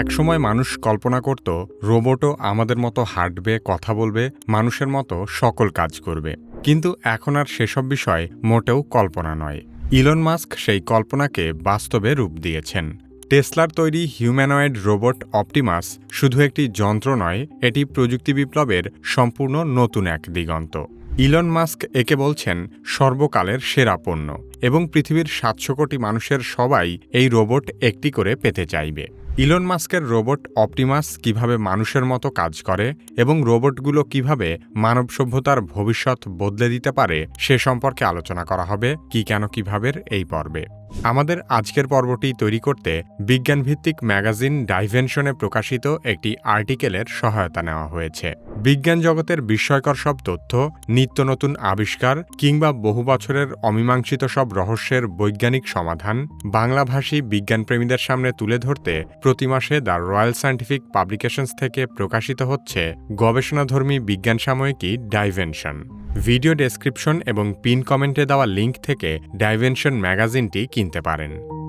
একসময় মানুষ কল্পনা করত, রোবটও আমাদের মতো হাঁটবে, কথা বলবে, মানুষের মতো সকল কাজ করবে। কিন্তু এখন আর সেসব বিষয় মোটেও কল্পনা নয়। ইলন মাস্ক সেই কল্পনাকে বাস্তবে রূপ দিয়েছেন। টেসলার তৈরি হিউম্যানয়েড রোবট অপটিমাস শুধু একটি যন্ত্র নয়, এটি প্রযুক্তি বিপ্লবের সম্পূর্ণ নতুন এক দিগন্ত। ইলন মাস্ক একে বলছেন সর্বকালের সেরা পণ্য এবং পৃথিবীর সাতশো কোটি মানুষের সবাই এই রোবট একটি করে পেতে চাইবে। ইলন মাস্কের রোবট অপটিমাস কীভাবে মানুষের মতো কাজ করে এবং রোবটগুলো কীভাবে মানব সভ্যতার ভবিষ্যৎ বদলে দিতে পারে সে সম্পর্কে আলোচনা করা হবে, কি কেন কীভাবে এই পর্বে। আমাদের আজকের পর্বটি তৈরি করতে বিজ্ঞানভিত্তিক ম্যাগাজিন ডাইভেনশনে প্রকাশিত একটি আর্টিকেলের সহায়তা নেওয়া হয়েছে। বিজ্ঞান জগতের বিস্ময়কর সব তথ্য, নিত্য নতুন আবিষ্কার কিংবা বহু বছরের অমীমাংসিত সব রহস্যের বৈজ্ঞানিক সমাধান বাংলাভাষী বিজ্ঞানপ্রেমীদের সামনে তুলে ধরতে প্রতি মাসে দ্য রয়্যাল সায়েন্টিফিক পাবলিকেশনস থেকে প্রকাশিত হচ্ছে গবেষণাধর্মী বিজ্ঞান সাময়িকী ডাইভেনশন। ভিডিও ডেসক্রিপশন এবং পিন কমেন্টে দেওয়া লিঙ্ক থেকে ডাইভেনশন ম্যাগাজিনটি কিনতে পারেন।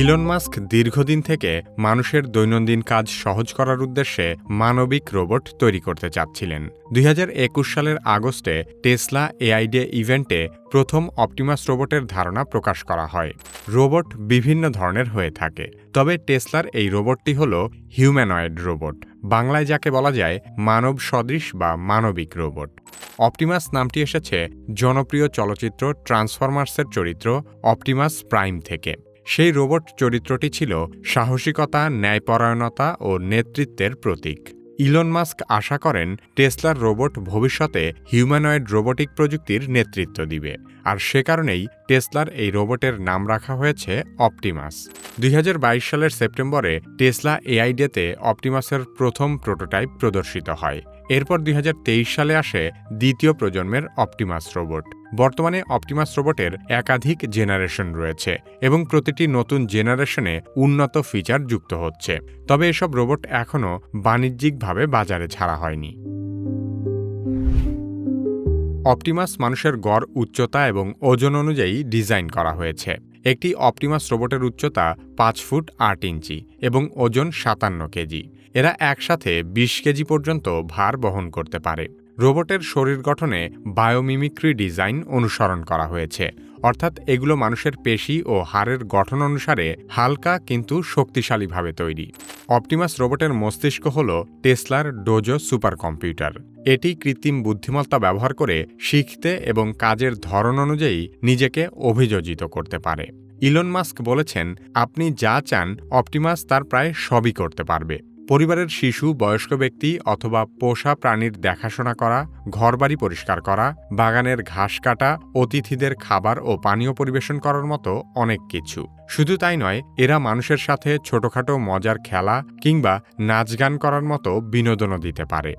ইলন মাস্ক দীর্ঘদিন থেকে মানুষের দৈনন্দিন কাজ সহজ করার উদ্দেশ্যে মানবিক রোবট তৈরি করতে চাচ্ছিলেন। দুই হাজার একুশ সালের আগস্টে টেসলা এআইডে ইভেন্টে প্রথম অপটিমাস রোবটের ধারণা প্রকাশ করা হয়। রোবট বিভিন্ন ধরনের হয়ে থাকে। তবে টেসলার এই রোবটটি হল হিউম্যানয়েড রোবট। বাংলায় যাকে বলা যায় মানব সদৃশ বা মানবিক রোবট। অপটিমাস নামটি এসেছে জনপ্রিয় চলচ্চিত্র ট্রান্সফরমার্সের চরিত্র অপটিমাস প্রাইম থেকে। সেই রোবট চরিত্রটি ছিল সাহসিকতা, ন্যায়পরায়ণতা ও নেতৃত্বের প্রতীক। ইলন মাস্ক আশা করেন টেসলার রোবট ভবিষ্যতে হিউম্যানয়েড রোবোটিক প্রযুক্তির নেতৃত্ব দিবে। আর সে কারণেই টেসলার এই রোবটের নাম রাখা হয়েছে অপটিমাস। দুই হাজার বাইশ সালের সেপ্টেম্বরে টেসলা এআইডেতে অপটিমাসের প্রথম প্রোটোটাইপ প্রদর্শিত হয়। এরপর দুই হাজার তেইশ সালে আসে দ্বিতীয় প্রজন্মের অপটিমাস রোবট বর্তমানে অপটিমাস রোবটের একাধিক জেনারেশন রয়েছে এবং প্রতিটি নতুন জেনারেশনে উন্নত ফিচার যুক্ত হচ্ছে। তবে এসব রোবট এখনও বাণিজ্যিকভাবে বাজারে ছাড়া হয়নি। অপটিমাস মানুষের গড়, উচ্চতা এবং ওজন অনুযায়ী ডিজাইন করা হয়েছে। একটি অপটিমাস রোবটের উচ্চতা পাঁচ ফুট আট ইঞ্চি এবং ওজন সাতান্ন কেজি। এরা একসাথে বিশ কেজি পর্যন্ত ভার বহন করতে পারে। রোবটের শরীর গঠনে বায়োমিমিক্রি ডিজাইন অনুসরণ করা হয়েছে। অর্থাৎ এগুলো মানুষের পেশি ও হাড়ের গঠন অনুসারে হালকা কিন্তু শক্তিশালীভাবে তৈরি। অপটিমাস রোবটের মস্তিষ্ক হল টেসলার ডোজো সুপার কম্পিউটার এটি কৃত্রিম বুদ্ধিমত্তা ব্যবহার করে শিখতে এবং কাজের ধরন অনুযায়ী নিজেকে অভিযোজিত করতে পারে। ইলন মাস্ক বলেছেন, আপনি যা চান অপটিমাস তার প্রায় সবই করতে পারবে। পরিবারের শিশু, বয়স্ক ব্যক্তি অথবা পোষা প্রাণীর দেখাশোনা করা, ঘরবাড়ি পরিষ্কার করা, বাগানের ঘাস কাটা, অতিথিদের খাবার ও পানীয় পরিবেশন করার মতো অনেক কিছু। শুধু তাই নয়, এরা মানুষের সাথে ছোটখাটো মজার খেলা কিংবা নাচ গান করার মতো বিনোদনও দিতে পারে।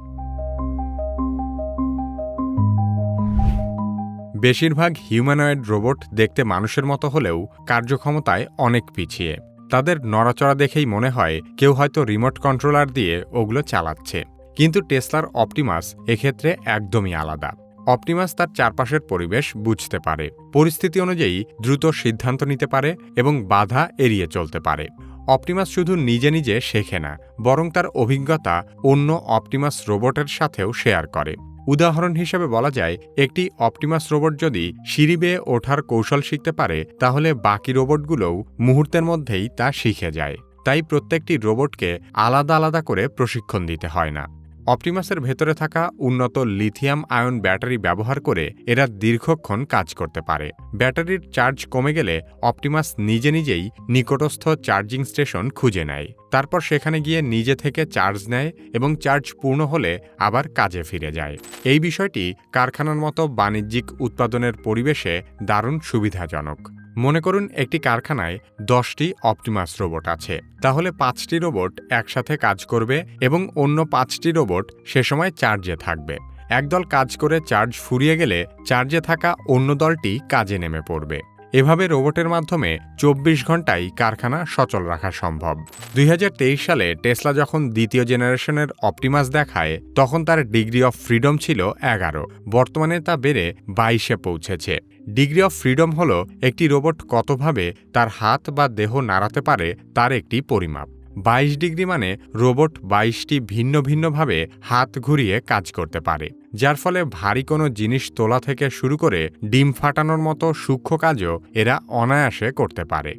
বেশিরভাগ হিউম্যানয়েড রোবট দেখতে মানুষের মতো হলেও কার্যক্ষমতায় অনেক পিছিয়ে। তাদের নড়াচড়া দেখেই মনে হয় কেউ হয়তো রিমোট কন্ট্রোলার দিয়ে ওগুলো চালাচ্ছে। কিন্তু টেসলার অপটিমাস এক্ষেত্রে একদমই আলাদা। অপটিমাস তার চারপাশের পরিবেশ বুঝতে পারে, পরিস্থিতি অনুযায়ী দ্রুত সিদ্ধান্ত নিতে পারে এবং বাধা এড়িয়ে চলতে পারে। অপটিমাস শুধু নিজে নিজে শেখে না, বরং তার অভিজ্ঞতা অন্য অপটিমাস রোবটের সাথেও শেয়ার করে। উদাহরণ হিসেবে বলা যায়, একটি অপটিমাস রোবট যদি সিঁড়ি বেয়ে ওঠার কৌশল শিখতে পারে, তাহলে বাকি রোবটগুলোও মুহূর্তের মধ্যেই তা শিখে যায়। তাই প্রত্যেকটি রোবটকে আলাদা আলাদা করে প্রশিক্ষণ দিতে হয় না। অপটিমাসের ভেতরে থাকা উন্নত লিথিয়াম আয়ন ব্যাটারি ব্যবহার করে এরা দীর্ঘক্ষণ কাজ করতে পারে। ব্যাটারির চার্জ কমে গেলে অপটিমাস নিজে নিজেই নিকটস্থ চার্জিং স্টেশন খুঁজে নেয়। তারপর সেখানে গিয়ে নিজে থেকে চার্জ নেয় এবং চার্জ পূর্ণ হলে আবার কাজে ফিরে যায়। এই বিষয়টি কারখানার মতো বাণিজ্যিক উৎপাদনের পরিবেশে দারুণ সুবিধাজনক। মনে করুন একটি কারখানায় দশটি অপটিমাস রোবট আছে। তাহলে পাঁচটি রোবট একসাথে কাজ করবে এবং অন্য পাঁচটি রোবট সে সময় চার্জে থাকবে। একদল কাজ করে চার্জ ফুরিয়ে গেলে চার্জে থাকা অন্য দলটি কাজে নেমে পড়বে। এভাবে রোবটের মাধ্যমে চব্বিশ ঘন্টায় কারখানা সচল রাখা সম্ভব। দুই হাজার তেইশ সালে টেসলা যখন দ্বিতীয় জেনারেশনের অপটিমাস দেখায়, তখন তার ডিগ্রি অফ ফ্রিডম ছিল এগারো। বর্তমানে তা বেড়ে বাইশে পৌঁছেছে। ডিগ্রি অফ ফ্রিডম হল একটি রোবট কতভাবে তার হাত বা দেহ নাড়াতে পারে তার একটি পরিমাপ। বাইশ ডিগ্রি মানে রোবট বাইশটি ভিন্ন ভিন্নভাবে হাত ঘুরিয়ে কাজ করতে পারে, যার ফলে ভারী কোনো জিনিস তোলা থেকে শুরু করে ডিম ফাটানোর মতো সূক্ষ্ম কাজও এরা অনায়াসে করতে পারে।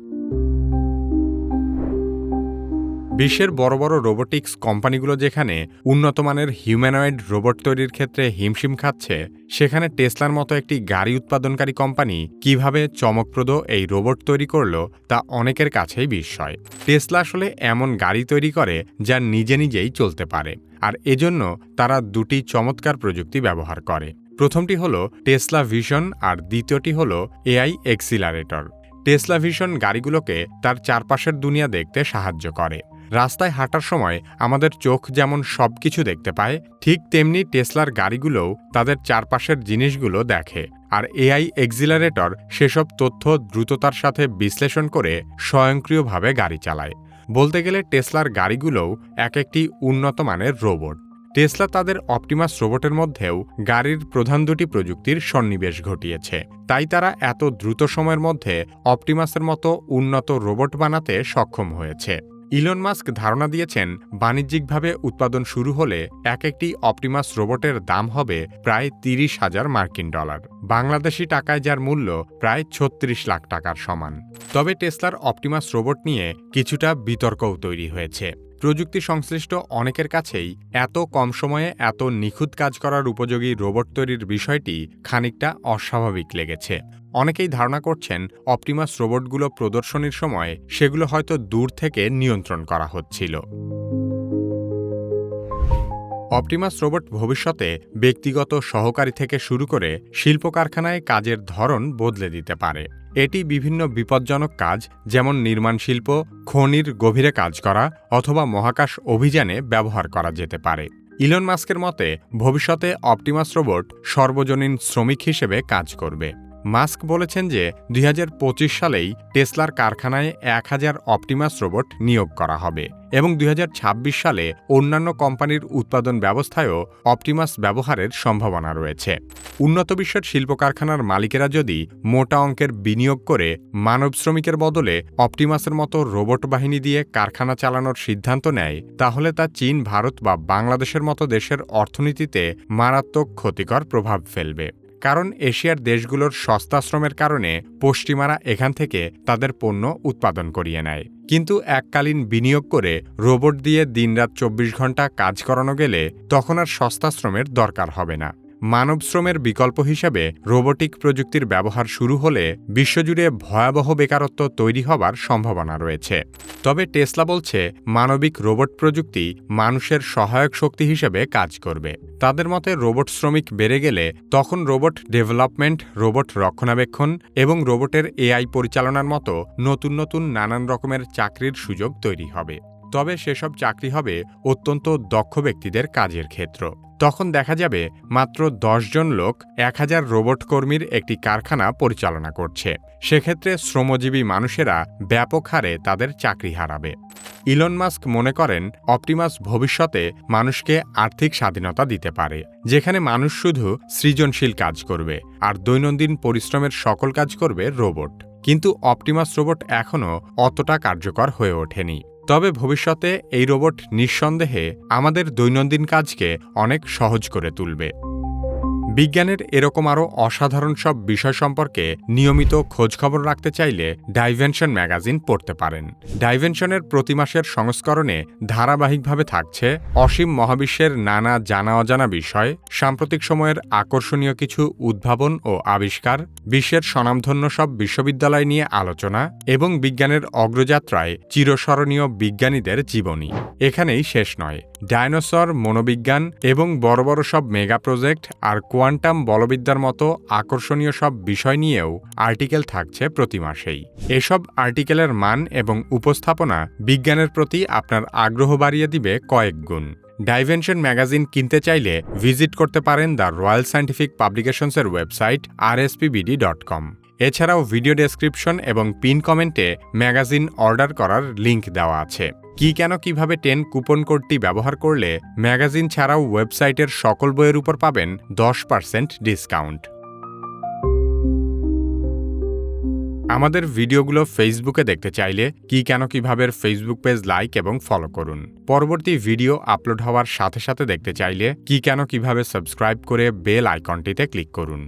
বিশ্বের বড় বড় রোবোটিক্স কোম্পানিগুলো যেখানে উন্নতমানের হিউম্যানয়েড রোবট তৈরির ক্ষেত্রে হিমশিম খাচ্ছে, সেখানে টেসলার মতো একটি গাড়ি উৎপাদনকারী কোম্পানি কীভাবে চমকপ্রদ এই রোবট তৈরি করল তা অনেকের কাছেই বিস্ময়। টেসলা আসলে এমন গাড়ি তৈরি করে যা নিজে নিজেই চলতে পারে, আর এজন্য তারা দুটি চমৎকার প্রযুক্তি ব্যবহার করে। প্রথমটি হল টেসলা ভিশন আর দ্বিতীয়টি হল এআই এক্সিলারেটর টেসলা ভিশন গাড়িগুলোকে তার চারপাশের দুনিয়া দেখতে সাহায্য করে। রাস্তায় হাঁটার সময় আমাদের চোখ যেমন সব কিছু দেখতে পায়, ঠিক তেমনি টেসলার গাড়িগুলোও তাদের চারপাশের জিনিসগুলো দেখে। আর এআই এক্সিলারেটর সেসব তথ্য দ্রুততার সাথে বিশ্লেষণ করে স্বয়ংক্রিয়ভাবে গাড়ি চালায়। বলতে গেলে টেসলার গাড়িগুলোও এক একটি উন্নত মানের রোবট। টেসলা তাদের অপটিমাস রোবটের মধ্যেও গাড়ির প্রধান দুটি প্রযুক্তির সন্নিবেশ ঘটিয়েছে। তাই তারা এত দ্রুত সময়ের মধ্যে অপটিমাসের মতো উন্নত রোবট বানাতে সক্ষম হয়েছে। ইলন মাস্ক ধারণা দিয়েছেন, বাণিজ্যিকভাবে উৎপাদন শুরু হলে এক একটি অপটিমাস রোবটের দাম হবে প্রায় তিরিশ হাজার মার্কিন ডলার। বাংলাদেশি টাকায় যার মূল্য প্রায় ছত্রিশ লাখ টাকার সমান। তবে টেসলার অপটিমাস রোবট নিয়ে কিছুটা বিতর্কও তৈরি হয়েছে। প্রযুক্তি সংশ্লিষ্ট অনেকের কাছেই এত কম সময়ে এত নিখুঁত কাজ করার উপযোগী রোবট তৈরির বিষয়টি খানিকটা অস্বাভাবিক লেগেছে। অনেকেই ধারণা করছেন অপটিমাস রোবটগুলো প্রদর্শনীর সময় সেগুলো হয়তো দূর থেকে নিয়ন্ত্রণ করা হচ্ছিল। অপটিমাস রোবট ভবিষ্যতে ব্যক্তিগত সহকারী থেকে শুরু করে শিল্প কারখানায় কাজের ধরন বদলে দিতে পারে। এটি বিভিন্ন বিপজ্জনক কাজ, যেমন নির্মাণ শিল্প, খনির গভীরে কাজ করা অথবা মহাকাশ অভিযানে ব্যবহার করা যেতে পারে। ইলন মাস্কের মতে, ভবিষ্যতে অপটিমাস রোবট সর্বজনীন শ্রমিক হিসেবে কাজ করবে। মাস্ক বলেছেন যে দুই হাজার পঁচিশ সালেই টেসলার কারখানায় এক হাজার অপটিমাস রোবট নিয়োগ করা হবে এবং দুই হাজার ছাব্বিশ সালে অন্যান্য কোম্পানির উৎপাদন ব্যবস্থায়ও অপটিমাস ব্যবহারের সম্ভাবনা রয়েছে। উন্নত বিশ্বের শিল্প কারখানার মালিকেরা যদি মোটা অঙ্কের বিনিয়োগ করে মানব শ্রমিকের বদলে অপটিমাসের মতো রোবট বাহিনী দিয়ে কারখানা চালানোর সিদ্ধান্ত নেয়, তাহলে তা চীন, ভারত বা বাংলাদেশের মতো দেশের অর্থনীতিতে মারাত্মক ক্ষতিকর প্রভাব ফেলবে। কারণ এশিয়ার দেশগুলোর সস্তাশ্রমের কারণে পশ্চিমারা এখান থেকে তাদের পণ্য উৎপাদন করিয়ে নেয়। কিন্তু এককালীন বিনিয়োগ করে রোবট দিয়ে দিনরাত চব্বিশ ঘণ্টা কাজ করানো গেলে তখন আর সস্তাশ্রমের দরকার হবে না। মানব শ্রমের বিকল্প হিসেবে রোবোটিক প্রযুক্তির ব্যবহার শুরু হলে বিশ্বজুড়ে ভয়াবহ বেকারত্ব তৈরি হবার সম্ভাবনা রয়েছে। তবে টেসলা বলছে, মানবিক রোবট প্রযুক্তি মানুষের সহায়ক শক্তি হিসেবে কাজ করবে। তাদের মতে, রোবট শ্রমিক বেড়ে গেলে তখন রোবট ডেভেলপমেন্ট, রোবট রক্ষণাবেক্ষণ এবং রোবটের এআই পরিচালনার মতো নতুন নতুন নানান রকমের চাকরির সুযোগ তৈরি হবে। তবে সেসব চাকরি হবে অত্যন্ত দক্ষ ব্যক্তিদের কাজের ক্ষেত্র। তখন দেখা যাবে মাত্র জন লোক এক হাজার রোবট কর্মীর একটি কারখানা পরিচালনা করছে। সেক্ষেত্রে শ্রমজীবী মানুষেরা ব্যাপক হারে তাদের চাকরি হারাবে। ইলন মাস্ক মনে করেন, অপটিমাস ভবিষ্যতে মানুষকে আর্থিক স্বাধীনতা দিতে পারে, যেখানে মানুষ শুধু সৃজনশীল কাজ করবে আর দৈনন্দিন পরিশ্রমের সকল কাজ করবে রোবট। কিন্তু অপটিমাস রোবট এখনও অতটা কার্যকর হয়ে ওঠেনি। তবে ভবিষ্যতে এই রোবট নিঃসন্দেহে আমাদের দৈনন্দিন কাজকে অনেক সহজ করে তুলবে। বিজ্ঞানের এরকম আরও অসাধারণ সব বিষয় সম্পর্কে নিয়মিত খোঁজখবর রাখতে চাইলে ডাইভেনশন ম্যাগাজিন পড়তে পারেন। ডাইভেনশনের প্রতি মাসের সংস্করণে ধারাবাহিকভাবে থাকছে অসীম মহাবিশ্বের নানা জানা অজানা বিষয়, সাম্প্রতিক সময়ের আকর্ষণীয় কিছু উদ্ভাবন ও আবিষ্কার, বিশ্বের স্বনামধন্য সব বিশ্ববিদ্যালয় নিয়ে আলোচনা এবং বিজ্ঞানের অগ্রযাত্রায় চিরস্মরণীয় বিজ্ঞানীদের জীবনী। এখানেই শেষ নয়। ডায়নোসর, মনোবিজ্ঞান এবং বড় বড় সব মেগা প্রজেক্ট আর কোয়ান্টাম বলবিদ্যার মতো আকর্ষণীয় সব বিষয় নিয়েও আর্টিকেল থাকছে প্রতি মাসেই। এসব আর্টিকেলের মান এবং উপস্থাপনা বিজ্ঞানের প্রতি আপনার আগ্রহ বাড়িয়ে দিবে কয়েক গুণ। ডাইভেনশন ম্যাগাজিন কিনতে চাইলে ভিজিট করতে পারেন দ্য রয়্যাল সায়েন্টিফিক পাবলিকেশনসের ওয়েবসাইট আর ডট কম। এছাড়াও ভিডিও ডেসক্রিপশন এবং পিন কমেন্টে ম্যাগাজিন অর্ডার করার লিংক দেওয়া আছে। কি কেন কীভাবে টেন কুপন কোডটি ব্যবহার করলে ম্যাগাজিন ছাড়াও ওয়েবসাইটের সকল বইয়ের উপর পাবেন দশ পার্সেন্ট ডিসকাউন্ট। আমাদের ভিডিওগুলো ফেসবুকে দেখতে চাইলে কি কেন কীভাবে ফেসবুক পেজ লাইক এবং ফলো করুন। পরবর্তী ভিডিও আপলোড হওয়ার সাথে সাথে দেখতে চাইলে কি কেন কীভাবে সাবস্ক্রাইব করে বেল আইকনটিতে ক্লিক করুন।